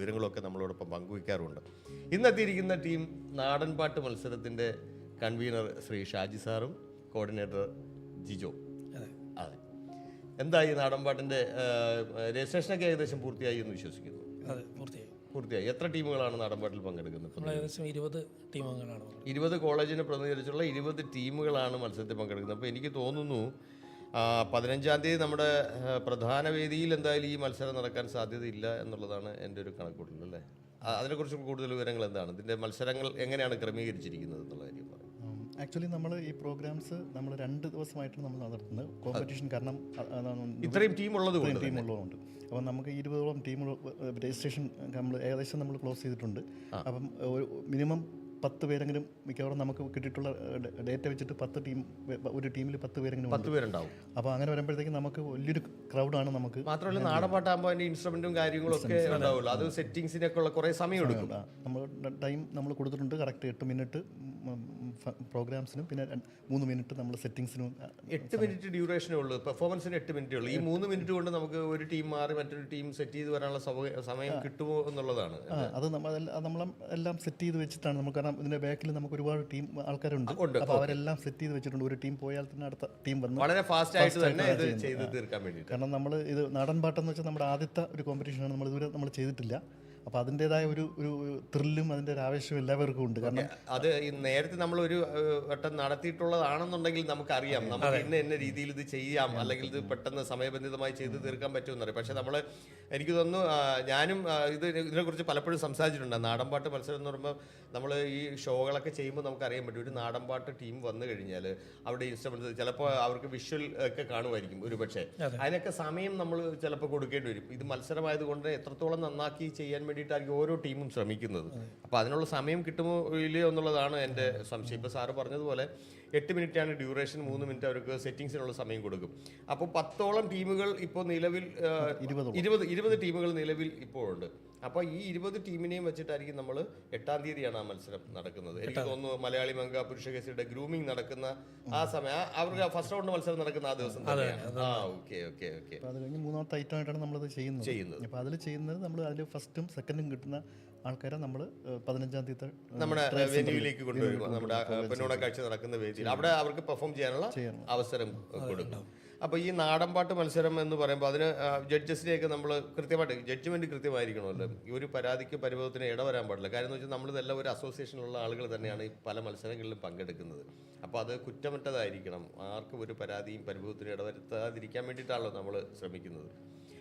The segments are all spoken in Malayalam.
വിവരങ്ങളൊക്കെ നമ്മളോടൊപ്പം പങ്കുവയ്ക്കാറുണ്ട്. ഇന്നെത്തിയിരിക്കുന്ന ടീം നാടൻപാട്ട് മത്സരത്തിന്റെ കൺവീനർ ശ്രീ ഷാജി സാറും കോർഡിനേറ്റർ ജിജോ. അതെ. എന്തായി നാടൻപാട്ടിന്റെ രജിസ്ട്രേഷനൊക്കെ ഏകദേശം പൂർത്തിയായി എന്ന് വിശ്വസിക്കുന്നു? അതെ പൂർത്തിയായി. പൂർത്തിയായി. എത്ര ടീമുകളാണ് നാടൻപാട്ടിൽ പങ്കെടുക്കുന്നത്? ഏകദേശം ഇരുപത് ടീമുകളാണ്. ഇരുപത് കോളേജിനെ പ്രതിനിധീകരിച്ചുള്ള ഇരുപത് ടീമുകളാണ് മത്സരത്തിൽ പങ്കെടുക്കുന്നത്. അപ്പോൾ എനിക്ക് തോന്നുന്നു പതിനഞ്ചാം തീയതി നമ്മുടെ പ്രധാന വേദിയിൽ എന്തായാലും ഈ മത്സരം നടക്കാൻ സാധ്യതയില്ല എന്നുള്ളതാണ് എന്റെ ഒരു കണക്കൂട്ടൽ അല്ലേ? അതിനെക്കുറിച്ച് കൂടുതൽ വിവരങ്ങൾ എന്താണ്? ഇതിന്റെ മത്സരങ്ങൾ എങ്ങനെയാണ് ക്രമീകരിച്ചിരിക്കുന്നത് എന്നുള്ള കാര്യം പറയും. ആക്ച്വലി നമ്മൾ ഈ പ്രോഗ്രാംസ് നമ്മൾ രണ്ട് ദിവസമായിട്ടാണ് നമ്മൾ നടത്തുന്നത്. കോമ്പറ്റീഷൻ കാരണം ഇത്രയും ടീം ഉള്ളത് ടീം ഉള്ളതുകൊണ്ട്. അപ്പം നമുക്ക് ഇരുപതോളം ടീം രജിസ്ട്രേഷൻ നമ്മൾ ഏകദേശം നമ്മൾ ക്ലോസ് ചെയ്തിട്ടുണ്ട്. അപ്പം ഒരു മിനിമം പത്ത് പേരെങ്കിലും മിക്കവാറും നമുക്ക് കിട്ടിയിട്ടുള്ള ഡേറ്റ വെച്ചിട്ട് പത്ത് ടീം ഒരു ടീമിൽ പത്ത് പേരെങ്കിലും പത്ത് പേരുണ്ടാവും. അപ്പോൾ അങ്ങനെ വരുമ്പോഴത്തേക്കും നമുക്ക് വലിയൊരു ക്രൗഡാണ് നമുക്ക്. മാത്രമല്ല നാടൻപാട്ടാകുമ്പോൾ അതിന്റെ ഇൻസ്ട്രുമെന്റും കാര്യങ്ങളും ഒക്കെ ഉണ്ടാവുള്ളൂ അത് സെറ്റിങ്സിനൊക്കെ ഉള്ള കുറേ സമയം എടുക്കും. നമ്മൾ ടൈം നമ്മൾ കൊടുത്തിട്ടുണ്ട് കറക്റ്റ് എട്ട് മിനിറ്റ് പ്രോഗ്രാംസിനും പിന്നെ മൂന്ന് മിനിറ്റ് നമ്മൾ സെറ്റിങ്സിനും എട്ട് മിനിറ്റ് ഡ്യൂറേഷനേ ഉള്ളൂ. പെർഫോമൻസിന് എട്ട് മിനിറ്റ് ഉള്ളൂ. ഈ മൂന്ന് മിനിറ്റ് കൊണ്ട് നമുക്ക് ഒരു ടീം മാറി മറ്റൊരു ടീം സെറ്റ് ചെയ്ത് വരാനുള്ള സമയം കിട്ടുമോ എന്നുള്ളതാണ്. അത് നമ്മൾ നമ്മൾ എല്ലാം സെറ്റ് ചെയ്ത് വെച്ചിട്ടാണ്. നമുക്ക് കാരണം ഇതിന്റെ ബാക്കിൽ നമുക്ക് ഒരുപാട് ടീം ആൾക്കാരുണ്ട്. അപ്പോൾ അവരെല്ലാം സെറ്റ് ചെയ്ത് വെച്ചിട്ടുണ്ട്. ഒരു ടീം പോയാൽ തന്നെ അടുത്ത ടീം വന്ന് വളരെ ഫാസ്റ്റ് ആയിട്ട് തന്നെ ഇത് ചെയ്ത് തീർക്കാൻ വേണ്ടി കാരണം നമ്മൾ ഇത് നാടൻ പാട്ടെന്ന് വെച്ചാൽ നമ്മുടെ ആദ്യത്തെ ഒരു കോമ്പറ്റീഷനാണ് നമ്മൾ ഇതുവരെ നമ്മൾ ചെയ്തിട്ടില്ല. അപ്പോൾ അതിന്റെതായ ഒരു ഒരു ത്രില്ലും അതിന്റെ ഒരു ആവേശവും എല്ലാവർക്കും ഉണ്ട്. കാരണം അത് നേരത്തെ നമ്മൾ ഒരു വട്ടം നടത്തിയിട്ടുള്ളതാണെന്നുണ്ടെങ്കിൽ നമുക്കറിയാം. നമുക്ക് ഇന്ന എന്ന രീതിയിൽ ഇത് ചെയ്യാം. അല്ലെങ്കിൽ ഇത് പെട്ടെന്ന് സമയബന്ധിതമായി ചെയ്ത് തീർക്കാൻ പറ്റുമെന്നറിയാം. പക്ഷെ നമ്മൾ എനിക്ക് തോന്നുന്നു ഞാനും ഇത് ഇതിനെക്കുറിച്ച് പലപ്പോഴും സംസാരിച്ചിട്ടുണ്ട്. നാടൻപാട്ട് മത്സരം എന്ന് പറയുമ്പോൾ നമ്മൾ ഈ ഷോകളൊക്കെ ചെയ്യുമ്പോൾ നമുക്ക് അറിയാൻ പറ്റും. ഒരു നാടൻപാട്ട് ടീം വന്നു കഴിഞ്ഞാൽ അവിടെ ഇൻസ്ട്രുമെന്റ് ചിലപ്പോൾ അവർക്ക് വിഷ്വൽ ഒക്കെ കാണുമായിരിക്കും ഒരു പക്ഷേ അതിനൊക്കെ സമയം നമ്മൾ ചിലപ്പോൾ കൊടുക്കേണ്ടി വരും. ഇത് മത്സരമായതുകൊണ്ട് എത്രത്തോളം നന്നാക്കി ചെയ്യാൻ വേണ്ടിയിട്ടായിരിക്കും ഓരോ ടീമും ശ്രമിക്കുന്നത്. അപ്പോൾ അതിനുള്ള സമയം കിട്ടുമോ ഇല്ലയോ എന്നുള്ളതാണ് എന്റെ സംശയം. ഇപ്പോൾ സാറ് പറഞ്ഞതുപോലെ എട്ട് മിനിറ്റാണ് ഡ്യൂറേഷൻ മൂന്ന് മിനിറ്റ് അവർക്ക് സെറ്റിങ്സിനുള്ള സമയം കൊടുക്കും. അപ്പോൾ പത്തോളം ടീമുകൾ ഇപ്പോൾ നിലവിൽ ഇരുപത് ഇരുപത് ടീമുകൾ നിലവിൽ ഇപ്പോൾ ഉണ്ട് അപ്പോൾ ഈ ഇരുപത് ടീമിനെയും വെച്ചിട്ടായിരിക്കും നമ്മൾ എട്ടാം തീയതിയാണ് ആ മത്സരം നടക്കുന്നത്. എനിക്ക് തോന്നുന്നു മലയാളി മംഗ പുരുഷ കേസിയുടെ ഗ്രൂമിംഗ് നടക്കുന്ന ആ സമയം ആ- അവർക്ക് ഫസ്റ്റ് റൗണ്ട് മത്സരം നടക്കുന്ന ആ ദിവസം തന്നെയാണ്. ആ ഓക്കെ ഓക്കെ ഓക്കെ അപ്പോൾ അത് കഴിഞ്ഞ് മൂന്നാമത്തെ ഐറ്റം ആയിട്ടാണ് നമ്മളത് ചെയ്യുന്നത്. ചെയ്യുന്നത്. അപ്പോൾ അതിൽ ചെയ്യുന്നത് നമ്മൾ അതിൽ ഫസ്റ്റും സെക്കൻഡും കിട്ടുന്ന ആൾക്കാരെ നമ്മൾ പതിനഞ്ചാം തീയതി നമ്മുടെ വെന്യൂവിലേക്ക് കൊണ്ടുവരും നമ്മുടെ പെണ്ണോടെ കാഴ്ച നടക്കുന്ന വേദിയിൽ. അവിടെ അവർക്ക് പെർഫോം ചെയ്യാനുള്ള അവസരം കൊടുക്കും. അപ്പോൾ ഈ നാടൻപാട്ട് മത്സരം എന്ന് പറയുമ്പോൾ അതിന് ജഡ്ജസിനെയൊക്കെ നമ്മൾ കൃത്യമായിട്ട് ജഡ്ജ്മെന്റ് കൃത്യമായിരിക്കണമല്ലോ. ഈ ഒരു പരാതിക്ക് പരിഭവത്തിന് ഇടവരാൻ പാടില്ല. കാര്യം എന്ന് വെച്ചാൽ നമ്മൾ നമ്മളിതെല്ലാം ഒരു അസോസിയേഷനിലുള്ള ആളുകൾ തന്നെയാണ് ഈ പല മത്സരങ്ങളിലും പങ്കെടുക്കുന്നത്. അപ്പോൾ അത് കുറ്റമറ്റതായിരിക്കണം. ആർക്കും ഒരു പരാതിയും പരിഭവത്തിനും ഇടവരുത്താതിരിക്കാൻ വേണ്ടിയിട്ടാണല്ലോ നമ്മൾ ശ്രമിക്കുന്നത്.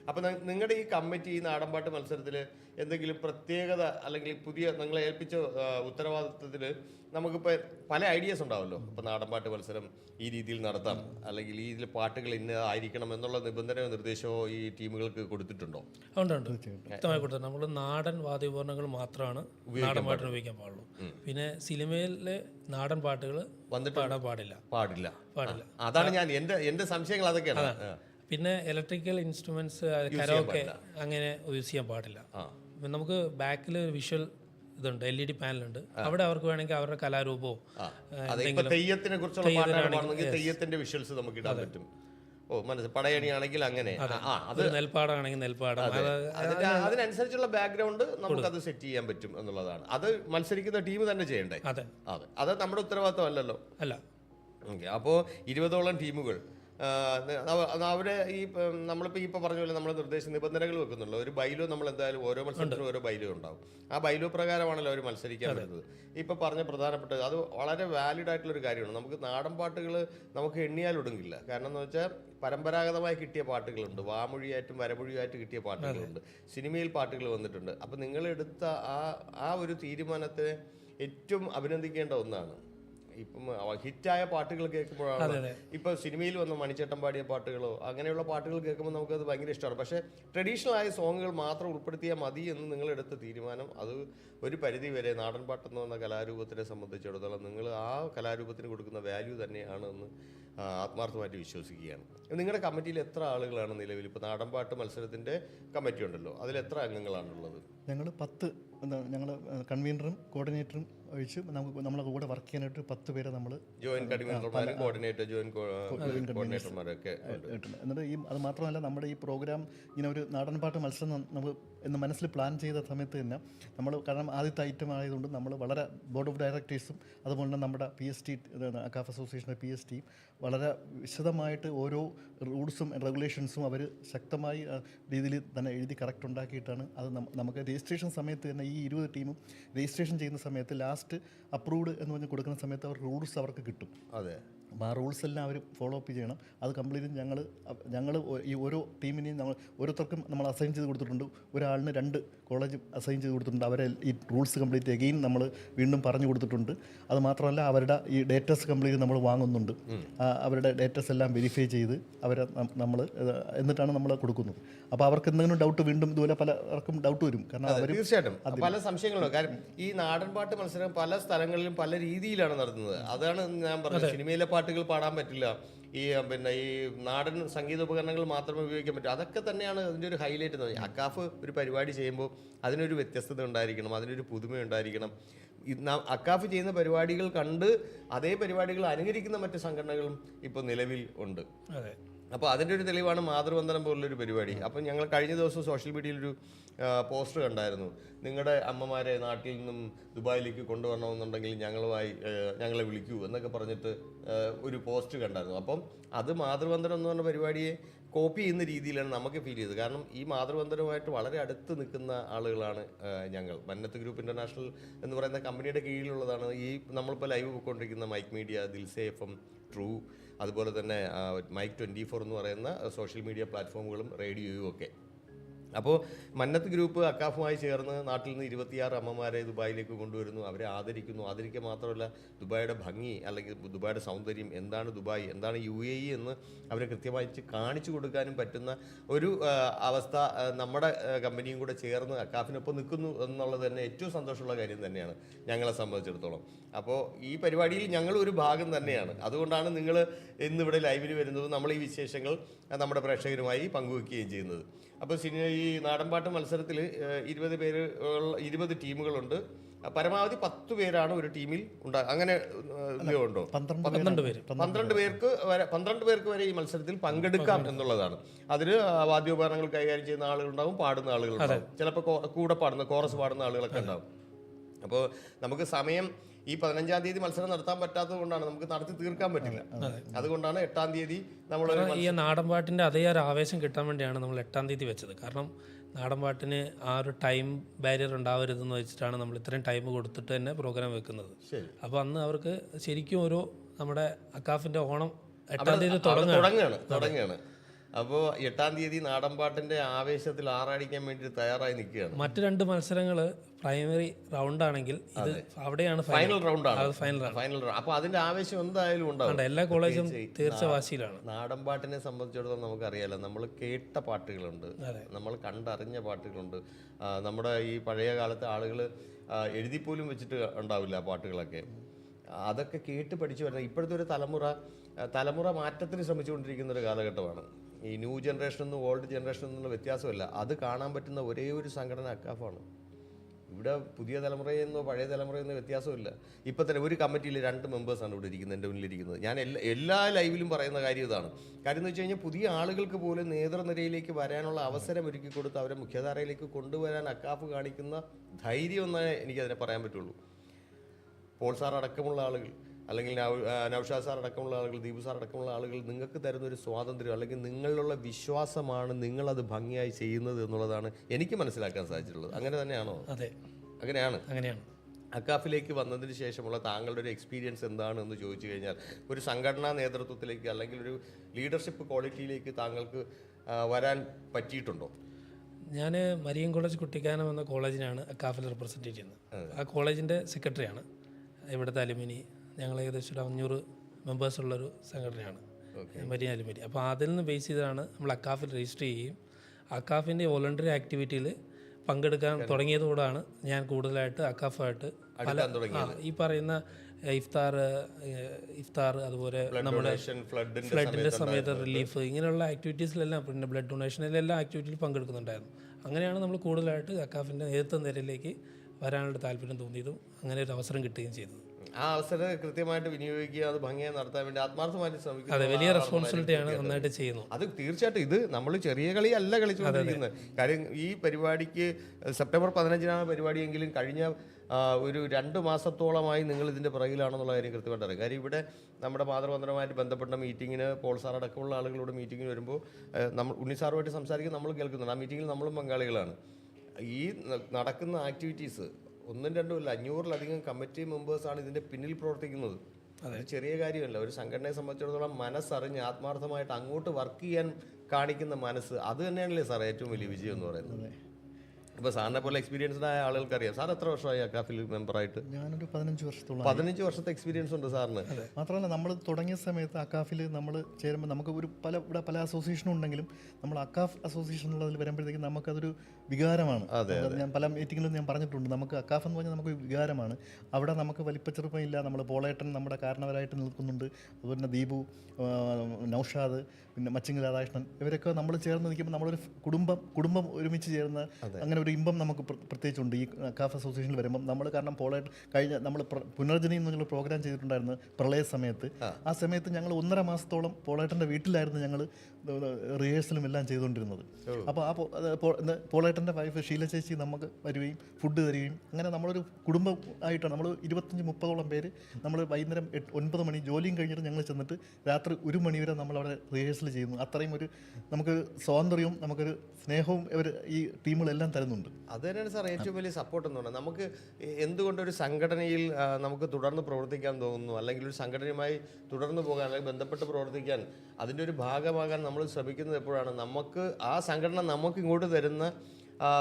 അപ്പോൾ നിങ്ങളുടെ ഈ കമ്മിറ്റി ഈ നാടൻപാട്ട് മത്സരത്തിൽ എന്തെങ്കിലും പ്രത്യേകത അല്ലെങ്കിൽ പുതിയ നിങ്ങളെ ഏൽപ്പിച്ച ഉത്തരവാദിത്വത്തിൽ നമുക്കിപ്പോൾ പല ഐഡിയാസ് ഉണ്ടാവുമല്ലോ ഇപ്പോൾ നാടൻപാട്ട് മത്സരം ഈ രീതിയിൽ നടത്താം. അല്ലെങ്കിൽ ഈ ഇതിൽ പാട്ടുകൾ ഇന്നതായിരിക്കണം എന്നുള്ള നിബന്ധനയോ നിർദ്ദേശമോ ഈ ടീമുകൾക്ക് കൊടുത്തിട്ടുണ്ടോ? ഉണ്ട് ഉണ്ട്. വ്യക്തമായി കൊടുത്തത് നമ്മൾ നാടൻ വാദ്യോപകരണങ്ങൾ മാത്രമാണ് നാടൻ പാട്ടിന് ഉപയോഗിക്കാൻ പാടുള്ളൂ. പിന്നെ സിനിമയിലെ നാടൻ പാട്ടുകൾ വന്നിട്ട് പാടാൻ പാടില്ല. പാടില്ല. പാടില്ല. അതാണ് ഞാൻ എന്റെ എന്റെ സംശയങ്ങൾ അതൊക്കെയാണ്. പിന്നെ ഇലക്ട്രിക്കൽ ഇൻസ്ട്രുമെന്റ്സ് കരോക്കെ അങ്ങനെ യൂസ് ചെയ്യാൻ പാടില്ല. നമുക്ക് ബാക്കിൽ വിഷ്വൽ ഇതുണ്ട് എൽ ഇ ഡി പാനലുണ്ട് അവിടെ അവർക്ക് വേണമെങ്കിൽ അവരുടെ കലാരൂപവും തെയ്യത്തിനെ കുറിച്ചുള്ള പാട്ടാണ് തെയ്യത്തിന്റെ വിഷ്വൽസ് നമുക്ക് ഇടാൻ പറ്റും. ഓ മനസ്സിൽ പടയണിയാണെങ്കിൽ അങ്ങനെ. അത്. നെൽപ്പാടാണെങ്കിൽ നെൽപ്പാടം. അതിനനുസരിച്ചുള്ള ബാക്ക്ഗ്രൗണ്ട് നമുക്കത് സെറ്റ് ചെയ്യാൻ പറ്റും എന്നുള്ളതാണ്. അത് മത്സരിക്കുന്ന ടീം തന്നെ ചെയ്യണ്ടേ? അതെ. അതെ. നമ്മുടെ ഉത്തരവാദിത്തം അല്ലല്ലോ. അല്ല. ഓക്കെ അപ്പോൾ ഇരുപതോളം ടീമുകൾ അവരെ ഈ നമ്മളിപ്പോ നമ്മളിപ്പോൾ ഇപ്പോൾ പറഞ്ഞ പോലെ നമ്മൾ നിർദ്ദേശ നിബന്ധനകൾ വെക്കുന്നുള്ളൂ. ഒരു ബൈലോ നമ്മൾ എന്തായാലും ഓരോ മത്സരത്തിനും ഓരോ ബൈലോ ഉണ്ടാവും. ആ ബൈലോ പ്രകാരമാണല്ലോ അവർ മത്സരിക്കാൻ വരുന്നത്. ഇപ്പോൾ പറഞ്ഞ പ്രധാനപ്പെട്ടത് അത് വളരെ വാലിഡ് ആയിട്ടുള്ള ഒരു കാര്യമാണ്. നമുക്ക് നാടൻ പാട്ടുകൾ നമുക്ക് എണ്ണിയാൽ ഒടുങ്ങില്ല. കാരണം എന്ന് വെച്ചാൽ പരമ്പരാഗതമായി കിട്ടിയ പാട്ടുകളുണ്ട്. വാമൊഴിയായിട്ടും വരമൊഴിയായിട്ട് കിട്ടിയ പാട്ടുകളുണ്ട്. സിനിമയിൽ പാട്ടുകൾ വന്നിട്ടുണ്ട്. അപ്പോൾ നിങ്ങൾ എടുത്ത ആ ആ ഒരു തീരുമാനത്തെ ഏറ്റവും അഭിനന്ദിക്കേണ്ട ഒന്നാണ്. ഇപ്പം ഹിറ്റായ പാട്ടുകൾ കേൾക്കുമ്പോഴാണ് ഇപ്പൊ സിനിമയിൽ വന്ന മണിച്ചേട്ടൻ പാടിയ പാട്ടുകളോ അങ്ങനെയുള്ള പാട്ടുകൾ കേൾക്കുമ്പോൾ നമുക്ക് അത് ഭയങ്കര ഇഷ്ടമാണ്. പക്ഷേ ട്രഡീഷണൽ ആയ സോങ്ങുകൾ മാത്രം ഉൾപ്പെടുത്തിയാൽ മതി എന്ന് നിങ്ങൾ എടുത്ത തീരുമാനം അത് ഒരു പരിധി വരെ നാടൻ പാട്ടെന്ന് പറഞ്ഞ കലാരൂപത്തിനെ സംബന്ധിച്ചിടത്തോളം നിങ്ങൾ ആ കലാരൂപത്തിന് കൊടുക്കുന്ന വാല്യൂ തന്നെയാണ് എന്ന് ആത്മാർത്ഥമായിട്ട് വിശ്വസിക്കുകയാണ്. നിങ്ങളുടെ കമ്മിറ്റിയിൽ എത്ര ആളുകളാണ് നിലവിൽ? ഇപ്പോൾ നാടൻപാട്ട് മത്സരത്തിന്റെ കമ്മിറ്റി ഉണ്ടല്ലോ അതിൽ എത്ര അംഗങ്ങളാണുള്ളത്? ഞങ്ങൾ പത്ത് എന്താ ഞങ്ങൾ കൺവീനറും കോർഡിനേറ്ററും ഒഴിച്ച് നമുക്ക് നമ്മളെ കൂടെ വർക്ക് ചെയ്യാനായിട്ട് പത്ത് പേരെ നമ്മൾ ജോയിന്റ് കൺവീനർമാരും കോർഡിനേറ്റർ ജോയിന്റ് കോർഡിനേറ്റർമാരൊക്കെ എന്നിട്ട് ഈ അത് മാത്രമല്ല നമ്മുടെ ഈ പ്രോഗ്രാം ഇങ്ങനെ ഒരു നാടൻപാട്ട് മത്സരം നമുക്ക് എന്ന് മനസ്സിൽ പ്ലാൻ ചെയ്ത സമയത്ത് തന്നെ നമ്മൾ കാരണം ആദ്യത്തെ ഐറ്റം ആയതുകൊണ്ട് നമ്മൾ വളരെ ബോർഡ് ഓഫ് ഡയറക്ടേഴ്സും അതുപോലെ തന്നെ നമ്മുടെ പി എസ് ടി അക്കാഫ് അസോസിയേഷന്റെ പി എസ് ടിയും വളരെ വിശദമായിട്ട് ഓരോ റൂൾസും റെഗുലേഷൻസും അവർ ശക്തമായി രീതിയിൽ തന്നെ എഴുതി കറക്റ്റ് ഉണ്ടാക്കിയിട്ടാണ് അത് നമുക്ക് രജിസ്ട്രേഷൻ സമയത്ത് തന്നെ ഈ ഇരുപത് ടീമും രജിസ്ട്രേഷൻ ചെയ്യുന്ന സമയത്ത് ലാസ്റ്റ് അപ്രൂവ്ഡ് എന്ന് പറഞ്ഞ് കൊടുക്കുന്ന സമയത്ത് അവർ റൂൾസ് അവർക്ക് കിട്ടും. അതെ. അപ്പോൾ ആ റൂൾസ് എല്ലാം അവർ ഫോളോ അപ്പ് ചെയ്യണം. അത് കംപ്ലീറ്റ് ഞങ്ങൾ ഞങ്ങൾ ഈ ഓരോ ടീമിനെയും നമ്മൾ ഓരോരുത്തർക്കും നമ്മൾ അസൈൻ ചെയ്ത് കൊടുത്തിട്ടുണ്ട്. ഒരാളിന് രണ്ട് കോളേജ് അസൈൻ ചെയ്ത് കൊടുത്തിട്ടുണ്ട്. അവരെ ഈ റൂൾസ് കംപ്ലീറ്റ് എഗെയിൻ നമ്മൾ വീണ്ടും പറഞ്ഞു കൊടുത്തിട്ടുണ്ട്. അത് മാത്രമല്ല അവരുടെ ഈ ഡേറ്റസ് കംപ്ലീറ്റ് നമ്മൾ വാങ്ങുന്നുണ്ട്. അവരുടെ ഡേറ്റസ് എല്ലാം വെരിഫൈ ചെയ്ത് അവരെ നമ്മൾ എന്നിട്ടാണ് നമ്മൾ കൊടുക്കുന്നത്. അപ്പോൾ അവർക്ക് എന്തെങ്കിലും ഡൗട്ട് വീണ്ടും ഇതുപോലെ പലർക്കും ഡൗട്ട് വരും. കാരണം അവർ തീർച്ചയായിട്ടും. പല സംശയങ്ങളുണ്ട്. കാരണം ഈ നാടൻപാട്ട് മത്സരം പല സ്ഥലങ്ങളിലും പല രീതിയിലാണ് നടത്തുന്നത്. അതാണ് ഞാൻ പറഞ്ഞത്. സിനിമയിലെ പാട്ടുകൾ പാടാൻ പറ്റില്ല. ഈ പിന്നെ ഈ നാടൻ സംഗീത ഉപകരണങ്ങൾ മാത്രമേ ഉപയോഗിക്കാൻ പറ്റൂ. അതൊക്കെ തന്നെയാണ് അതിന്റെ ഒരു ഹൈലൈറ്റ് എന്ന് പറഞ്ഞാൽ അക്കാഫ് ഒരു പരിപാടി ചെയ്യുമ്പോൾ അതിനൊരു വ്യത്യസ്തത ഉണ്ടായിരിക്കണം അതിനൊരു പുതുമ ഉണ്ടായിരിക്കണം. അക്കാഫ് ചെയ്യുന്ന പരിപാടികൾ കണ്ട് അതേ പരിപാടികൾ അനുകരിക്കുന്ന മറ്റ് സംഘടനകളും ഇപ്പോൾ നിലവിൽ ഉണ്ട്. അതെ. അപ്പോൾ അതിന്റെ ഒരു തെളിവാണ് മാതൃവന്ദനം പോലുള്ളൊരു പരിപാടി. അപ്പം ഞങ്ങൾ കഴിഞ്ഞ ദിവസം സോഷ്യൽ മീഡിയയിലൊരു പോസ്റ്റർ കണ്ടായിരുന്നു. നിങ്ങളുടെ അമ്മമാരെ നാട്ടിൽ നിന്നും ദുബായിലേക്ക് കൊണ്ടുവരണമെന്നുണ്ടെങ്കിൽ ഞങ്ങളുമായി ഞങ്ങളെ വിളിക്കൂ എന്നൊക്കെ പറഞ്ഞിട്ട് ഒരു പോസ്റ്റ് കണ്ടായിരുന്നു. അപ്പം അത് മാതൃവന്ദനം എന്ന് പറഞ്ഞ പരിപാടിയെ കോപ്പി ചെയ്യുന്ന രീതിയിലാണ് നമുക്ക് ഫീൽ ചെയ്തത്. കാരണം ഈ മാതൃവന്ദനവുമായിട്ട് വളരെ അടുത്ത് നിൽക്കുന്ന ആളുകളാണ് ഞങ്ങൾ. മന്നത്ത് ഗ്രൂപ്പ് ഇന്റർനാഷണൽ എന്ന് പറയുന്ന കമ്പനിയുടെ കീഴിലുള്ളതാണ് ഈ നമ്മളിപ്പോൾ ലൈവ് പോയിക്കൊണ്ടിരിക്കുന്ന മൈക്ക് മീഡിയ ദിൽസേഫം എഫ് എം ട്രൂ അതുപോലെ തന്നെ മൈക്ക് ട്വന്റി ഫോർ എന്ന് പറയുന്ന സോഷ്യൽ മീഡിയ പ്ലാറ്റ്ഫോമുകളും റേഡിയോയും ഒക്കെ. അപ്പോൾ മന്നത്ത് ഗ്രൂപ്പ് അക്കാഫുമായി ചേർന്ന് നാട്ടിൽ നിന്ന് ഇരുപത്തിയാറ് അമ്മമാരെ ദുബായിലേക്ക് കൊണ്ടുവരുന്നു. അവരെ ആദരിക്കുന്നു. ആദരിക്കുക മാത്രമല്ല ദുബായിയുടെ ഭംഗി അല്ലെങ്കിൽ ദുബായിയുടെ സൗന്ദര്യം എന്താണ് ദുബായ് എന്താണ് യു എ ഇ എന്ന് അവരെ കൃത്യമായി കാണിച്ചു കൊടുക്കാനും പറ്റുന്ന ഒരു അവസ്ഥ നമ്മുടെ കമ്പനിയും കൂടെ ചേർന്ന് അക്കാഫിനൊപ്പം നിൽക്കുന്നു എന്നുള്ളത് തന്നെ ഏറ്റവും സന്തോഷമുള്ള കാര്യം തന്നെയാണ് ഞങ്ങളെ സംബന്ധിച്ചിടത്തോളം. അപ്പോൾ ഈ പരിപാടിയിൽ ഞങ്ങൾ ഒരു ഭാഗം തന്നെയാണ്. അതുകൊണ്ടാണ് നിങ്ങൾ ഇന്നിവിടെ ലൈവിൽ വരുന്നത്. നമ്മൾ ഈ വിശേഷങ്ങൾ നമ്മുടെ പ്രേക്ഷകരുമായി പങ്കുവെക്കുകയും ചെയ്യുന്നത്. അപ്പോൾ സിനിമ ഈ നാടൻപാട്ട് മത്സരത്തിൽ ഇരുപത് പേര് ഉള്ള ഇരുപത് ടീമുകളുണ്ട്. പരമാവധി പത്ത് പേരാണ് ഒരു ടീമിൽ ഉണ്ടാ അങ്ങനെ ഉണ്ടോ പന്ത്രണ്ട് പന്ത്രണ്ട് പേര്. പന്ത്രണ്ട് പേർക്ക് വരെ പന്ത്രണ്ട് പേർക്ക് വരെ ഈ മത്സരത്തിൽ പങ്കെടുക്കാം എന്നുള്ളതാണ്. അതിൽ വാദ്യോപകരണങ്ങൾ കൈകാര്യം ചെയ്യുന്ന ആളുകളുണ്ടാവും പാടുന്ന ആളുകളുണ്ടാവും. ചിലപ്പോൾ കൂടെ പാടുന്ന കോറസ് പാടുന്ന ആളുകളൊക്കെ ഉണ്ടാവും. അപ്പോൾ നമുക്ക് സമയം ഈ പതിനഞ്ചാം തീയതി മത്സരം നടത്താൻ പറ്റാത്തത് കൊണ്ടാണ്. നമുക്ക് നടത്തി തീർക്കാൻ പറ്റില്ല. അതുകൊണ്ടാണ് എട്ടാം തീയതി നമ്മൾ ഈ നാടൻപാട്ടിന്റെ അതേ ഒരു ആവേശം കിട്ടാൻ വേണ്ടിയാണ് നമ്മൾ എട്ടാം തീയതി വെച്ചത്. കാരണം നാടൻപാട്ടിന് ആ ഒരു ടൈം ബാരിയർ ഉണ്ടാവരുതെന്ന് വെച്ചിട്ടാണ് നമ്മൾ ഇത്രയും ടൈം കൊടുത്തിട്ട് തന്നെ പ്രോഗ്രാം വെക്കുന്നത്. അപ്പൊ അപ്പോൾ അന്ന് അവർക്ക് ശരിക്കും ഒരു നമ്മുടെ അക്കാഫിന്റെ ഓണം എട്ടാം തീയതി തുടങ്ങുക തുടങ്ങുകയാണ് തുടങ്ങുകയാണ്. അപ്പോൾ എട്ടാം തീയതി നാടൻപാട്ടിന്റെ ആവേശത്തിൽ ആറാടിക്കാൻ വേണ്ടി തയ്യാറായി നിൽക്കുകയാണ്. മറ്റു രണ്ട് മത്സരങ്ങൾ പ്രൈമറി റൗണ്ട് ആണെങ്കിൽ ഇത് അവിടെയാണ് ഫൈനൽ റൗണ്ട് ആണ്. ഫൈനൽ ഫൈനൽ റൗണ്ട് അപ്പോൾ അതിന്റെ ആവേശം എന്തായാലും ഉണ്ടാവും. എല്ലാ കോളേജും തീർച്ച വാശിയിലാണ്. നാടൻ പാട്ടിനെ സംബന്ധിച്ചിടത്തോളം നമുക്കറിയാലോ നമ്മൾ കേട്ട പാട്ടുകളുണ്ട്. നമ്മൾ കണ്ടറിഞ്ഞ പാട്ടുകളുണ്ട്. നമ്മുടെ ഈ പഴയ കാലത്തെ ആളുകൾ എഴുതിപ്പോലും വെച്ചിട്ട് ഉണ്ടാവില്ല പാട്ടുകളൊക്കെ. അതൊക്കെ കേട്ട് പഠിച്ചു വരുന്ന ഇപ്പോഴത്തെ ഒരു തലമുറ തലമുറ മാറ്റത്തിന് ശ്രമിച്ചുകൊണ്ടിരിക്കുന്ന ഒരു കാലഘട്ടമാണ്. ഈ ന്യൂ ജനറേഷൻ ഓൾഡ് ജനറേഷൻ എന്നുള്ള വ്യത്യാസമല്ല. അത് കാണാൻ പറ്റുന്ന ഒരേ ഒരു സംഘടന അക്കാഫാണ്. ഇവിടെ പുതിയ തലമുറയെന്നോ പഴയ തലമുറയെന്നോ വ്യത്യാസമില്ല. ഇപ്പം തന്നെ ഒരു കമ്മിറ്റിയിൽ രണ്ട് മെമ്പേഴ്സാണ് ഇവിടെ ഇരിക്കുന്നത് എന്റെ മുന്നിലിരിക്കുന്നത്. ഞാൻ എല്ലാ എല്ലാ ലൈവിലും പറയുന്ന കാര്യം ഇതാണ്. കാര്യം എന്ന് വെച്ച് കഴിഞ്ഞാൽ പുതിയ ആളുകൾക്ക് പോലും നേതൃനിരയിലേക്ക് വരാനുള്ള അവസരം ഒരുക്കി കൊടുത്ത് അവരെ മുഖ്യധാരയിലേക്ക് കൊണ്ടുവരാൻ അക്കാഫ് കാണിക്കുന്ന ധൈര്യം എന്നേ എനിക്കതിനെ പറയാൻ പറ്റുള്ളൂ. പോൾ സാർ അടക്കമുള്ള ആളുകൾ. അല്ലെങ്കിൽ നൗഷാദ് സാർ അടക്കമുള്ള ആളുകൾ ദീപു സാർ അടക്കമുള്ള ആളുകൾ നിങ്ങൾക്ക് തരുന്ന ഒരു സ്വാതന്ത്ര്യം അല്ലെങ്കിൽ നിങ്ങളിലുള്ള വിശ്വാസമാണ് നിങ്ങളത് ഭംഗിയായി ചെയ്യുന്നത് എന്നുള്ളതാണ് എനിക്ക് മനസ്സിലാക്കാൻ സാധിച്ചിട്ടുള്ളത്. അങ്ങനെ തന്നെയാണോ? അതെ. അങ്ങനെയാണ്. അങ്ങനെയാണ്. അക്കാഫിലേക്ക് വന്നതിന് ശേഷമുള്ള താങ്കളുടെ ഒരു എക്സ്പീരിയൻസ് എന്താണ് എന്ന് ചോദിച്ചു കഴിഞ്ഞാൽ ഒരു സംഘടനാ നേതൃത്വത്തിലേക്ക് അല്ലെങ്കിൽ ഒരു ലീഡർഷിപ്പ് ക്വാളിറ്റിയിലേക്ക് താങ്കൾക്ക് വരാൻ പറ്റിയിട്ടുണ്ടോ? ഞാൻ മരിയൻ കോളേജ് കുട്ടിക്കാനം എന്ന കോളേജിനാണ് അക്കാഫിൽ റിപ്രസെന്റ് ചെയ്യുന്നത് ആ കോളേജിന്റെ സെക്രട്ടറിയാണ് ഇവിടുത്തെ അലുമിനി ഞങ്ങൾ ഏകദേശം ഒരു അഞ്ഞൂറ് മെമ്പേഴ്സുള്ളൊരു സംഘടനയാണ്. മരിയൻ അലിമരി. അപ്പോൾ അതിൽ നിന്ന് ബേസ് ചെയ്താണ് നമ്മൾ അക്കാഫിൽ രജിസ്റ്റർ ചെയ്യുകയും അക്കാഫിന്റെ വോളണ്ടറി ആക്ടിവിറ്റിയിൽ പങ്കെടുക്കാൻ തുടങ്ങിയതോടാണ് ഞാൻ കൂടുതലായിട്ട് അക്കാഫായിട്ട് പല ഈ പറയുന്ന ഇഫ്താർ ഇഫ്താർ അതുപോലെ നമ്മുടെ ഫ്ലഡിന്റെ സമയത്ത് റിലീഫ് ഇങ്ങനെയുള്ള ആക്ടിവിറ്റീസിലെല്ലാം പിന്നെ ബ്ലഡ് ഡൊണേഷനിലെല്ലാം ആക്ടിവിറ്റിയിൽ പങ്കെടുക്കുന്നുണ്ടായിരുന്നു. അങ്ങനെയാണ് നമ്മൾ കൂടുതലായിട്ട് അക്കാഫിന്റെ നേതൃത്വ നിരയിലേക്ക് വരാനുള്ള താല്പര്യം തോന്നിയതും അങ്ങനെ ഒരു അവസരം കിട്ടുകയും ചെയ്തത്. ആ അവസരം കൃത്യമായിട്ട് വിനിയോഗിക്കുക അത് ഭംഗിയായി നടത്താൻ വേണ്ടി ആത്മാർത്ഥമായിട്ട് ശ്രമിക്കുക അതെ വലിയ റെസ്പോൺസിബിലിറ്റി ആണ് നന്നായിട്ട് ചെയ്യുന്നു അത് തീർച്ചയായിട്ടും ഇത് നമ്മൾ ചെറിയ കളി അല്ല കളിച്ചുകൊണ്ടിരിക്കുന്നത് കാര്യം ഈ പരിപാടിക്ക് സെപ്റ്റംബർ പതിനഞ്ചിനാണ് പരിപാടിയെങ്കിലും കഴിഞ്ഞ ഒരു രണ്ട് മാസത്തോളമായി നിങ്ങൾ ഇതിന്റെ പിറകിലാണെന്നുള്ള കാര്യം കൃത്യമായിട്ട് അറിയാം. കാര്യം ഇവിടെ നമ്മുടെ മാതൃബന്ധനവുമായിട്ട് ബന്ധപ്പെട്ട മീറ്റിങ്ങിന് പോൾ സാർ അടക്കമുള്ള ആളുകളോട് മീറ്റിങ്ങിന് വരുമ്പോൾ നമ്മൾ ഉണ്ണിസാറുമായിട്ട് സംസാരിക്കും നമ്മൾ കേൾക്കുന്നുണ്ട്. ആ മീറ്റിങ്ങിൽ നമ്മളും പങ്കാളികളാണ്. ഈ നടക്കുന്ന ആക്ടിവിറ്റീസ് ഒന്നും രണ്ടും ഇല്ല. അഞ്ഞൂറിലധികം കമ്മിറ്റി മെമ്പേഴ്സാണ് ഇതിന്റെ പിന്നിൽ പ്രവർത്തിക്കുന്നത്. അത്. ചെറിയ കാര്യമല്ല. ഒരു സംഘടനയെ സംബന്ധിച്ചിടത്തോളം മനസ്സറിഞ്ഞ് ആത്മാർത്ഥമായിട്ട് അങ്ങോട്ട് വർക്ക് ചെയ്യാൻ കാണിക്കുന്ന മനസ്സ് അത് തന്നെയാണല്ലേ സാർ ഏറ്റവും വലിയ വിജയം എന്ന് പറയുന്നത്. ഇപ്പോൾ സാറിനെ പോലെ എക്സ്പീരിയൻസ്ഡ് ആയ ആളുകൾക്ക് അറിയാം സാർ എത്ര വർഷമായി അക്കാഫിൽ മെമ്പറായിട്ട്? ഞാനൊരു പതിനഞ്ച് വർഷത്തോളം പതിനഞ്ച് വർഷത്തെ എക്സ്പീരിയൻസ് ഉണ്ട് സാറിന്. മാത്രമല്ല നമ്മൾ തുടങ്ങിയ സമയത്ത് അക്കാഫിൽ നമ്മൾ ചേരുമ്പോൾ നമുക്ക് ഒരു പല ഇവിടെ പല അസോസിയേഷനും ഉണ്ടെങ്കിലും നമ്മൾ അക്കാഫ് അസോസിയേഷൻ ഉള്ളതിൽ വരുമ്പോഴത്തേക്കും നമുക്കതൊരു വികാരമാണ്. അതെ ഞാൻ പല മീറ്റിങ്ങിലും ഞാൻ പറഞ്ഞിട്ടുണ്ട്. നമുക്ക് അക്കാഫ് എന്ന് പറഞ്ഞാൽ നമുക്ക് വികാരമാണ്. അവിടെ നമുക്ക് വലിപ്പച്ചെറുപ്പമില്ല നമ്മൾ പോളേട്ടൻ നമ്മുടെ കാരണവരായിട്ട് നിൽക്കുന്നുണ്ട്. അതുപോലെ തന്നെ ദീപു നൗഷാദ് പിന്നെ മച്ചിങ്ങ് രാധാകൃഷ്ണൻ ഇവരൊക്കെ നമ്മൾ ചേർന്ന് നിൽക്കുമ്പോൾ നമ്മളൊരു കുടുംബം കുടുംബം ഒരുമിച്ച് ചേർന്ന് അങ്ങനെ ഒരു ഇമ്പം നമുക്ക് പ്ര- പ്രത്യേകിച്ചുണ്ട്. ഈ കാഫ് അസോസിയേഷനിൽ വരുമ്പം നമ്മൾ കാരണം പോളായിട്ട് കഴിഞ്ഞ നമ്മൾ പുനർജനി എന്നുള്ള പ്രോഗ്രാം ചെയ്തിട്ടുണ്ടായിരുന്നു പ്രളയ സമയത്ത്. ആ. സമയത്ത് ഞങ്ങൾ ഒന്നര മാസത്തോളം പോളേട്ടന്റെ വീട്ടിലായിരുന്നു ഞങ്ങൾ റിഹേഴ്സലും എല്ലാം ചെയ്തുകൊണ്ടിരുന്നത്. അപ്പോൾ ആ പോളേട്ടന്റെ വൈഫ് ഷീല ചേച്ചി നമുക്ക് വരികയും ഫുഡ് തരികയും അങ്ങനെ നമ്മളൊരു കുടുംബം ആയിട്ടാണ്. നമ്മൾ ഇരുപത്തഞ്ച് മുപ്പതോളം പേര് നമ്മൾ വൈകുന്നേരം ഒൻപത് മണി ജോലിയും കഴിഞ്ഞിട്ട് ഞങ്ങൾ ചെന്നിട്ട് രാത്രി ഒരു മണി വരെ നമ്മൾ അവിടെ റിഹേഴ്സൽ ചെയ്യുന്നു. അത്രയും ഒരു നമുക്ക് സ്വാതന്ത്ര്യവും നമുക്കൊരു സ്നേഹവും ഇവർ ഈ ടീമുകളെല്ലാം തരുന്നുണ്ട്. അത് തന്നെയാണ് സാർ ഏറ്റവും വലിയ സപ്പോർട്ട് എന്ന് പറയുന്നത്. നമുക്ക് എന്തുകൊണ്ട് ഒരു സംഘടനയിൽ നമുക്ക് തുടർന്ന് പ്രവർത്തിക്കാൻ തോന്നുന്നു അല്ലെങ്കിൽ ഒരു സംഘടനയുമായി തുടർന്ന് പോകാൻ അല്ലെങ്കിൽ ബന്ധപ്പെട്ട് പ്രവർത്തിക്കാൻ അതിന്റെ ഒരു ഭാഗമാകാൻ നമ്മൾ ശ്രമിക്കുന്നത് എപ്പോഴാണ്? നമുക്ക് ആ സംഘടന നമുക്ക് ഇങ്ങോട്ട് തരുന്ന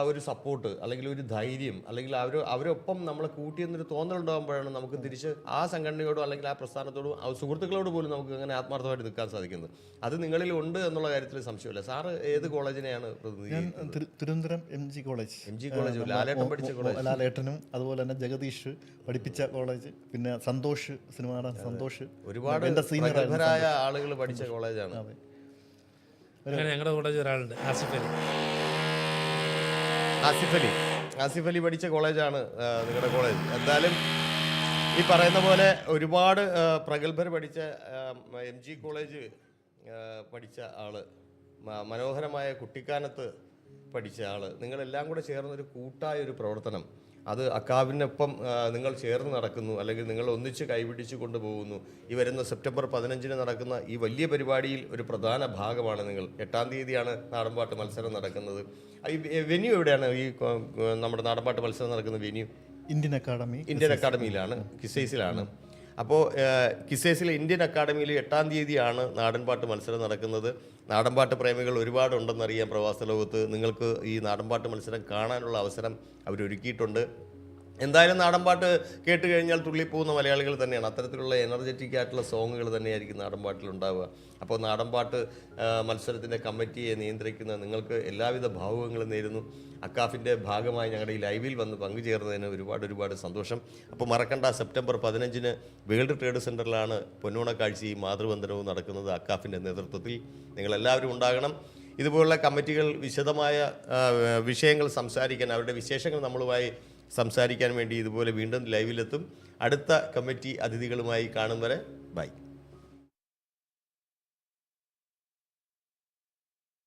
ഒരു സപ്പോർട്ട് അല്ലെങ്കിൽ ഒരു ധൈര്യം അല്ലെങ്കിൽ അവർ അവരൊപ്പം നമ്മളെ കൂട്ടിയെന്നൊരു തോന്നലുണ്ടാകുമ്പോഴാണ് നമുക്ക് തിരിച്ച് ആ സംഘടനയോടും അല്ലെങ്കിൽ ആ പ്രസ്ഥാനത്തോടും ആ സുഹൃത്തുക്കളോട് പോലും നമുക്ക് അങ്ങനെ ആത്മാർത്ഥമായിട്ട് നിൽക്കാൻ സാധിക്കുന്നത്. അത് നിങ്ങളിൽ ഉണ്ട് എന്നുള്ള കാര്യത്തിൽ സംശയമില്ല. സാറ് ഏത് കോളേജിനെയാണ് Thiruvananthapuram M G college M G college Lalettan പഠിച്ച കോളേജ് ലാലേട്ടനും അതുപോലെ തന്നെ ജഗദീഷ് പഠിപ്പിച്ച കോളേജ് പിന്നെ സന്തോഷ് സിനിമ സന്തോഷ്. ഒരുപാട് പ്രഗത്ഭരായ ആളുകൾ പഠിച്ച കോളേജാണ് അങ്ങനെ ഞങ്ങളുടെ കോളേജ് ഒരാളുണ്ട് ആസിഫ് അലി. ആസിഫ് അലി. ആസിഫ് അലി പഠിച്ച കോളേജാണ് നിങ്ങളുടെ കോളേജ്. എന്തായാലും ഈ പറയുന്ന പോലെ ഒരുപാട് പ്രഗത്ഭർ പഠിച്ച എം ജി കോളേജ് പഠിച്ച ആൾ മനോഹരമായ കുട്ടിക്കാനത്ത് പഠിച്ച ആൾ. നിങ്ങളെല്ലാം കൂടെ ചേർന്നൊരു കൂട്ടായ ഒരു പ്രവർത്തനം. അത് അക്കാവിനൊപ്പം നിങ്ങൾ ചേർന്ന് നടക്കുന്നു അല്ലെങ്കിൽ നിങ്ങൾ ഒന്നിച്ച് കൈപിടിച്ച് കൊണ്ടുപോകുന്നു. ഈ വരുന്ന സെപ്റ്റംബർ പതിനഞ്ചിന് നടക്കുന്ന ഈ വലിയ പരിപാടിയിൽ ഒരു പ്രധാന ഭാഗമാണ് നിങ്ങൾ. എട്ടാം തീയതിയാണ് നാടൻപാട്ട് മത്സരം നടക്കുന്നത്. ഈ വെന്യൂ എവിടെയാണ്? ഈ നമ്മുടെ നാടൻപാട്ട് മത്സരം നടക്കുന്ന വെന്യൂ? ഇന്ത്യൻ അക്കാഡമി ഇന്ത്യൻ അക്കാഡമിയിലാണ് കിസൈസിലാണ്. അപ്പോൾ കിസേസിൽ ഇന്ത്യൻ അക്കാഡമിയിൽ എട്ടാം തീയതിയാണ് നാടൻപാട്ട് മത്സരം നടക്കുന്നത്. നാടൻപാട്ട് പ്രേമികൾ ഒരുപാടുണ്ടെന്നറിയാം പ്രവാസ ലോകത്ത്. നിങ്ങൾക്ക് ഈ നാടൻപാട്ട് മത്സരം കാണാനുള്ള അവസരം അവരൊരുക്കിയിട്ടുണ്ട്. എന്തായാലും നാടൻപാട്ട് കേട്ട് കഴിഞ്ഞാൽ തുള്ളിപ്പോകുന്ന മലയാളികൾ തന്നെയാണ്. അത്തരത്തിലുള്ള എനർജറ്റിക് ആയിട്ടുള്ള സോങ്ങുകൾ തന്നെയായിരിക്കും നാടൻപാട്ടിൽ ഉണ്ടാവുക. അപ്പോൾ നാടൻപാട്ട് മത്സരത്തിന്റെ കമ്മിറ്റിയെ നിയന്ത്രിക്കുന്ന നിങ്ങൾക്ക് എല്ലാവിധ ഭാവുകങ്ങളും നേരുന്നു. അക്കാഫിന്റെ ഭാഗമായി ഞങ്ങളുടെ ഈ ലൈവിൽ വന്ന് പങ്കുചേർന്നതിന് ഒരുപാട് ഒരുപാട് സന്തോഷം. അപ്പോൾ മറക്കണ്ട സെപ്റ്റംബർ പതിനഞ്ചിന് വേൾഡ് ട്രേഡ് സെന്ററിലാണ് പൊന്നോണക്കാഴ്ചയും മാതൃബന്ധനവും നടക്കുന്നത് അക്കാഫിന്റെ നേതൃത്വത്തിൽ. നിങ്ങളെല്ലാവരും ഉണ്ടാകണം. ഇതുപോലുള്ള കമ്മിറ്റികൾ വിശദമായ വിഷയങ്ങൾ സംസാരിക്കാൻ അവരുടെ വിശേഷങ്ങൾ നമ്മളുമായി സംസാരിക്കാൻ വേണ്ടി ഇതുപോലെ വീണ്ടും ലൈവിലെത്തും. അടുത്ത കമ്മിറ്റി അതിഥികളുമായി കാണും വരെ. ബൈ.